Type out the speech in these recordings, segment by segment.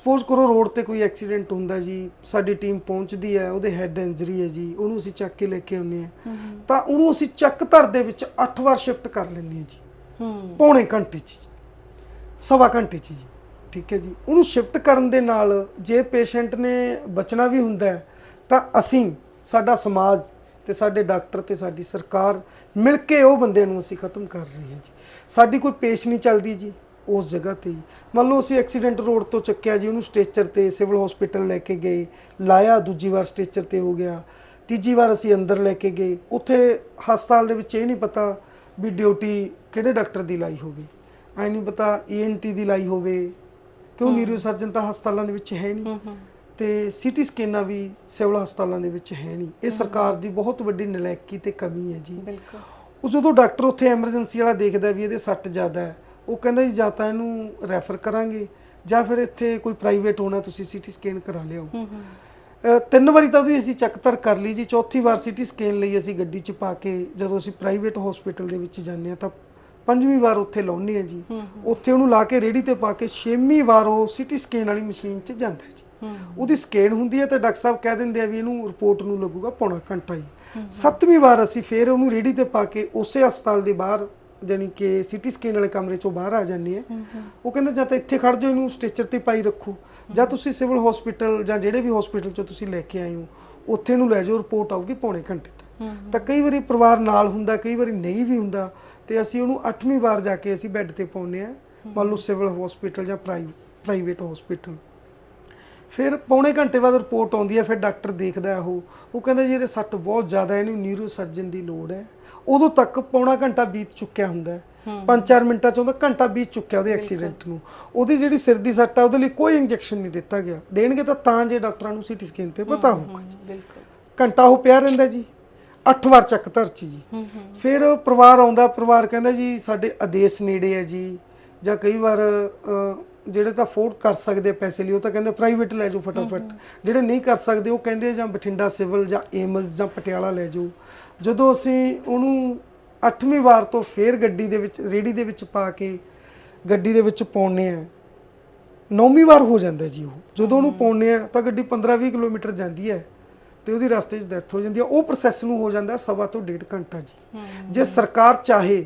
Suppose ਕਰੋ road ਤੇ ਕੋਈ ਐਕਸੀਡੈਂਟ ਹੁੰਦਾ ਜੀ ਸਾਡੀ ਟੀਮ ਪਹੁੰਚਦੀ ਹੈ ਉਹਦੇ ਹੈਡ ਇੰਜਰੀ ਹੈ ਜੀ ਉਹਨੂੰ ਅਸੀਂ ਚੱਕ ਕੇ ਲੈ ਕੇ ਆਉਂਦੇ ਆ ਤਾਂ ਉਹਨੂੰ ਅਸੀਂ ਚੱਕ ਧਰ ਦੇ ਵਿੱਚ 8 ਵਾਰ ਸ਼ਿਫਟ ਕਰ ਲੈਂਦੇ ਹਾਂ ਜੀ। ਹੂੰ। ਪੌਣੇ ਘੰਟੇ 'ਚ ਜੀ। ਸਵਾ ਘੰਟੇ 'ਚ ਜੀ। ਠੀਕ ਹੈ ਜੀ। ਉਹਨੂੰ ਸ਼ਿਫਟ ਕਰਨ ਦੇ ਨਾਲ ਜੇ ਪੇਸ਼ੈਂਟ ਨੇ ਬਚਣਾ ਵੀ ਹੁੰਦਾ ਹੈ, ਤਾਂ ਅਸੀਂ ਸਾਡਾ ਸਮਾਜ ਤੇ ਸਾਡੇ ਡਾਕਟਰ ਤੇ ਸਾਡੀ ਸਰਕਾਰ ਮਿਲ ਕੇ ਉਹ ਬੰਦੇ ਨੂੰ ਅਸੀਂ ਖਤਮ ਕਰ ਰਹੇ ਹਾਂ ਜੀ। ਸਾਡੀ ਕੋਈ ਪੇਸ਼ ਨਹੀਂ ਚੱਲਦੀ ਜੀ। ਉਸ ਜਗ੍ਹਾ ਤੇ ਹੀ। ਮੰਨ ਲਓ ਅਸੀਂ ਐਕਸੀਡੈਂਟ ਰੋਡ ਤੋਂ ਚੱਕਿਆ ਜੀ ਉਹਨੂੰ ਸਟੇਚਰ ਤੇ ਸਿਵਲ ਹਸਪੀਟਲ ਲੈ ਕੇ ਗਏ ਲਾਇਆ ਦੂਜੀ ਵਾਰ ਸਟੇਚਰ ਤੇ ਹੋ ਗਿਆ। ਤੀਜੀ ਵਾਰ ਅਸੀਂ ਅੰਦਰ ਲੈ ਕੇ ਗਏ। ਉੱਥੇ ਹਸਪਤਾਲ ਦੇ ਵਿੱਚ ਇਹ ਨਹੀਂ ਪਤਾ ਵੀ ਡਿਊਟੀ ਕਿਹੜੇ ਡਾਕਟਰ ਦੀ ਲਾਈ ਹੋਵੇ। ਐ ਨਹੀਂ ਪਤਾ ਈਐਨਟੀ ਦੀ ਲਾਈ ਹੋਵੇ। ਕਿਉਂ ਨਿਊਰੋ ਸਰਜਨ ਤਾਂ ਹਸਪਤਾਲਾਂ ਦੇ ਵਿੱਚ ਹੈ ਨਹੀਂ। ਤੇ ਸੀਟੀ ਸਕੈਨਾਂ ਵੀ ਸਿਵਲ ਹਸਪਤਾਲਾਂ ਦੇ ਵਿੱਚ ਹੈ ਨਹੀਂ। ਇਹ ਸਰਕਾਰ ਦੀ ਬਹੁਤ ਵੱਡੀ ਨਲਾਇਕੀ ਤੇ ਕਮੀ ਹੈ ਜੀ। ਬਿਲਕੁਲ। ਉਹ ਜਦੋਂ ਡਾਕਟਰ ਉੱਥੇ ਐਮਰਜੈਂਸੀ ਵਾਲਾ ਦੇਖਦਾ ਵੀ ਇਹਦੇ ਸੱਟ ਜ਼ਿਆਦਾ ਹੈ ਉਹ ਕਹਿੰਦਾ ਜੀ ਜਾਂ ਤਾਂ ਇਹਨੂੰ ਰੈਫਰ ਕਰਾਂਗੇ ਜਾਂ ਫਿਰ ਇੱਥੇ ਕੋਈ ਪ੍ਰਾਈਵੇਟ ਹੋਣਾ ਤੁਸੀਂ ਸੀਟੀ ਸਕੈਨ ਕਰਾ ਲਿਓ ਹੂੰ ਹੂੰ। ਤਿੰਨ ਵਾਰੀ ਤਾਂ ਉਹਦੀ ਅਸੀਂ ਚੱਕਤਰ ਕਰ ਲਈ ਜੀ ਚੌਥੀ ਵਾਰ ਸੀਟੀ ਸਕੈਨ ਲਈ ਅਸੀਂ ਗੱਡੀ 'ਚ ਪਾ ਕੇ ਜਦੋਂ ਅਸੀਂ ਪ੍ਰਾਈਵੇਟ ਹਸਪੀਟਲ ਦੇ ਵਿੱਚ ਜਾਂਦੇ ਆ ਤਾਂ ਪੰਜਵੀਂ ਵਾਰ ਉੱਥੇ ਲਾਉਣੀ ਹੈ ਜੀ। ਉੱਥੇ ਉਹਨੂੰ ਲਾ ਕੇ ਰੇੜੀ ਤੇ ਪਾ ਕੇ ਛੇਵੀਂ ਵਾਰ ਉਹ ਸੀਟੀ ਸਕੈਨ ਵਾਲੀ ਮਸ਼ੀਨ 'ਚ ਜਾਂਦਾ ਹੈ ਜੀ ਉਹਦੀ ਸਕੈਨ ਹੁੰਦੀ ਹੈ ਤੇ ਡਾਕਟਰ ਸਾਹਿਬ ਕਹਿ ਦਿੰਦੇ ਆ ਵੀ ਇਹਨੂੰ ਰਿਪੋਰਟ ਨੂੰ ਲੱਗੂਗਾ ਪੌਣਾ ਘੰਟਾ ਹੀ। ਸੱਤਵੀਂ ਵਾਰ ਅਸੀਂ ਫੇਰ ਉਹਨੂੰ ਰੇੜੀ ਤੇ ਪਾ ਕੇ ਉਸੇ ਹਸਪਤਾਲ ਦੇ ਬਾਹਰ ਜਾਣੀ ਕਿ ਸੀਟੀ ਸਕੈਨ ਵਾਲੇ ਕਮਰੇ ਚੋਂ ਬਾਹਰ ਆ ਜਾਂਦੇ ਆ। ਉਹ ਕਹਿੰਦਾ ਜਾਂ ਤਾਂ ਇੱਥੇ ਖੜ ਜਾਓ ਇਹਨੂੰ ਸਟੇਚਰ ਤੇ ਪਾਈ ਰੱਖੋ। ਜਾਂ ਤੁਸੀਂ ਸਿਵਲ ਹਸਪੀਟਲ ਜਾਂ ਜਿਹੜੇ ਵੀ ਹਸਪੀਟਲ ਚੋਂ ਤੁਸੀਂ ਲੈ ਕੇ ਆਏ ਹੋ ਉੱਥੇ ਨੂੰ ਲੈ ਜਾਓ ਰਿਪੋਰਟ ਆਊਗੀ ਪੌਣੇ ਘੰਟੇ ਤੱਕ। ਤਾਂ ਕਈ ਵਾਰੀ ਪਰਿਵਾਰ ਨਾਲ ਹੁੰਦਾ ਕਈ ਵਾਰੀ ਨਹੀਂ ਵੀ ਹੁੰਦਾ। ਤੇ ਅਸੀਂ ਉਹਨੂੰ 8ਵੀਂ ਵਾਰ ਜਾ ਕੇ ਅਸੀਂ ਬੈੱਡ ਤੇ ਪਾਉਂਦੇ ਆ। ਮੰਨ ਲਓ ਸਿਵਲ ਹਸਪੀਟਲ ਜਾਂ ਪ੍ਰਾਈਵੇਟ ਹਸਪੀਟਲ ਫਿਰ ਪੌਣੇ ਘੰਟੇ ਬਾਅਦ ਰਿਪੋਰਟ ਆਉਂਦੀ ਹੈ ਫਿਰ ਡਾਕਟਰ ਦੇਖਦਾ ਹੈ ਉਹ। ਉਹ ਕਹਿੰਦਾ ਜੀ ਇਹਦੇ ਸੱਟ ਬਹੁਤ ਜ਼ਿਆਦਾ ਹੈ, ਇਹਨੂੰ ਨਿਊਰੋ ਸਰਜਨ ਦੀ ਲੋੜ ਹੈ। ਉਦੋਂ ਤੱਕ ਪੌਣਾ ਘੰਟਾ ਬੀਤ ਚੁੱਕਿਆ ਹੁੰਦਾ ਹੈ। ਹੂੰ। 5-4 ਮਿੰਟਾਂ ਚ ਉਹਦਾ ਘੰਟਾ ਬੀਤ ਚੁੱਕਿਆ ਉਹਦੇ ਐਕਸੀਡੈਂਟ ਨੂੰ। ਉਹਦੀ ਜਿਹੜੀ ਸਿਰ ਦੀ ਸੱਟ ਹੈ ਉਹਦੇ ਲਈ ਕੋਈ ਇੰਜੈਕਸ਼ਨ ਨਹੀਂ ਦਿੱਤਾ ਗਿਆ। ਦੇਣਗੇ ਤਾਂ ਤਾਂ ਜੇ ਡਾਕਟਰਾਂ ਨੂੰ ਸੀਟੀ ਸਕੈਨ ਤੇ ਪਤਾ ਹੋਊਗਾ ਬਿਲਕੁਲ। ਘੰਟਾ ਉਹ ਪਿਆ ਰਹਿੰਦਾ ਜੀ। 8 ਵਾਰ ਚੱਕ ਧਰਚ ਜੀ। ਫਿਰ ਪਰਿਵਾਰ ਆਉਂਦਾ ਪਰਿਵਾਰ ਕਹਿੰਦਾ ਜੀ ਸਾਡੇ ਆਦੇਸ਼ ਨੇੜੇ ਹੈ ਜੀ। ਜਾਂ ਕਈ ਵਾਰ ਜਿਹੜੇ ਤਾਂ ਅਫੋਰਡ ਕਰ ਸਕਦੇ ਪੈਸੇ ਲਈ ਉਹ ਤਾਂ ਕਹਿੰਦੇ ਪ੍ਰਾਈਵੇਟ ਲੈ ਜਾਓ ਫਟਾਫਟ। ਜਿਹੜੇ ਨਹੀਂ ਕਰ ਸਕਦੇ ਉਹ ਕਹਿੰਦੇ ਜਾਂ ਬਠਿੰਡਾ ਸਿਵਲ ਜਾਂ ਏਮਸ ਜਾਂ ਪਟਿਆਲਾ ਲੈ ਜਾਓ। ਜਦੋਂ ਅਸੀਂ ਉਹਨੂੰ 8ਵੀਂ ਵਾਰ ਤੋਂ ਫੇਰ ਗੱਡੀ ਦੇ ਵਿੱਚ ਰੇੜੀ ਦੇ ਵਿੱਚ ਪਾ ਕੇ ਗੱਡੀ ਦੇ ਵਿੱਚ ਪਾਉਣੇ ਆ ਨੌਵੀਂ ਵਾਰ ਹੋ ਜਾਂਦਾ ਜੀ ਉਹ। ਜਦੋਂ ਉਹਨੂੰ ਪਾਉਣੇ ਆ ਤਾਂ ਗੱਡੀ 15-20 ਕਿਲੋਮੀਟਰ ਜਾਂਦੀ ਹੈ ਤੇ ਉਹਦੀ ਰਸਤੇ 'ਚ ਡੈਥ ਹੋ ਜਾਂਦੀ ਹੈ। ਉਹ ਪ੍ਰੋਸੈਸ ਨੂੰ ਹੋ ਜਾਂਦਾ ਸਵਾ ਤੋਂ ਡੇਢ ਘੰਟਾ ਜੀ। ਜੇ ਸਰਕਾਰ ਚਾਹੇ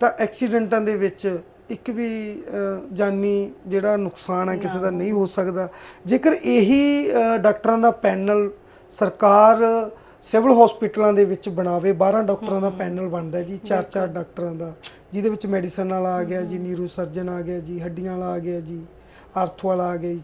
ਤਾਂ ਐਕਸੀਡੈਂਟਾਂ ਦੇ ਵਿੱਚ ਇੱਕ ਵੀ ਜਾਨੀ ਜਿਹੜਾ ਨੁਕਸਾਨ ਹੈ ਕਿਸੇ ਦਾ ਨਹੀਂ ਹੋ ਸਕਦਾ। ਜੇਕਰ ਇਹੀ ਡਾਕਟਰਾਂ ਦਾ ਪੈਨਲ ਸਰਕਾਰ ਸਿਵਲ ਹਸਪੀਟਲਾਂ ਦੇ ਵਿੱਚ ਬਣਾਵੇ 12 ਡਾਕਟਰਾਂ ਦਾ ਪੈਨਲ ਬਣਦਾ ਜੀ ਚਾਰ ਚਾਰ ਡਾਕਟਰਾਂ ਦਾ ਜਿਹਦੇ ਵਿੱਚ ਮੈਡੀਸਨ ਵਾਲਾ ਆ ਗਿਆ ਜੀ ਨਿਊਰੋ ਸਰਜਨ ਆ ਗਿਆ ਜੀ ਹੱਡੀਆਂ ਵਾਲਾ ਆ ਗਿਆ ਜੀ ਆਰਥੋ ਵਾਲਾ ਆ ਗਿਆ ਜੀ